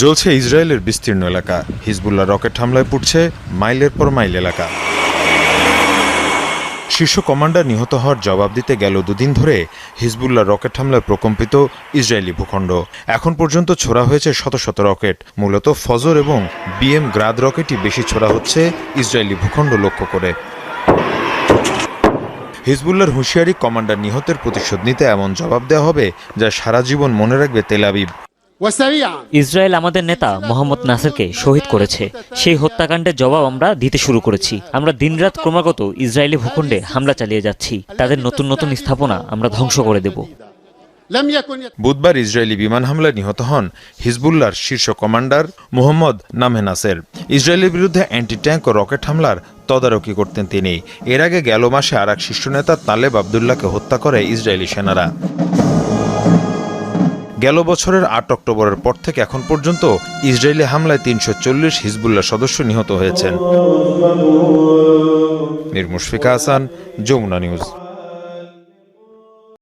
জ্বলছে ইসরায়েলের বিস্তীর্ণ এলাকা। হিজবুল্লাহ রকেট হামলায় পুড়ছে মাইলের পর মাইল এলাকা। শীর্ষ কমান্ডার নিহত হওয়ার জবাব দিতে গেল দুদিন ধরে হিজবুল্লাহ রকেট হামলায় প্রকম্পিত ইসরায়েলি ভূখণ্ড। এখন পর্যন্ত ছোড়া হয়েছে শত শত রকেট। মূলত ফজর এবং বিএম গ্রাদ রকেটই বেশি ছোড়া হচ্ছে ইসরায়েলি ভূখণ্ড লক্ষ্য করে। হিজবুল্লার হুঁশিয়ারি কমান্ডার নিহতের প্রতিশোধ নিতে এমন জবাব দেওয়া হবে যা সারা জীবন মনে রাখবে তেলাবিব ইসরায়েল আমাদের নেতা মোহাম্মদ নাসেরকে শহীদ করেছে। সেই হত্যাকাণ্ডের জবাব আমরা দিতে শুরু করেছি। আমরা দিনরাত ক্রমাগত ইসরায়েলি ভূখণ্ডে হামলা চালিয়ে যাচ্ছি। তাদের নতুন নতুন স্থাপনা আমরা ধ্বংস করে দেব। বুধবার ইসরায়েলি বিমান হামলায় নিহত হন হিজবুল্লার শীর্ষ কমান্ডার মোহাম্মদ নামে নাসের। ইসরায়েলের বিরুদ্ধে অ্যান্টি ট্যাঙ্ক ও রকেট হামলার তদারকি করতেন তিনি। এর আগে গেল মাসে আর এক শীর্ষ নেতা তালেব আবদুল্লাহকে হত্যা করে ইসরায়েলি সেনারা। গেল বছরের আট অক্টোবরের পর থেকে এখন পর্যন্ত ইসরায়েলি হামলায় তিনশো চল্লিশ হিজবুল্লাহ সদস্য নিহত হয়েছেন। মীর মুশফিকা হাসান, যমুনা নিউজ।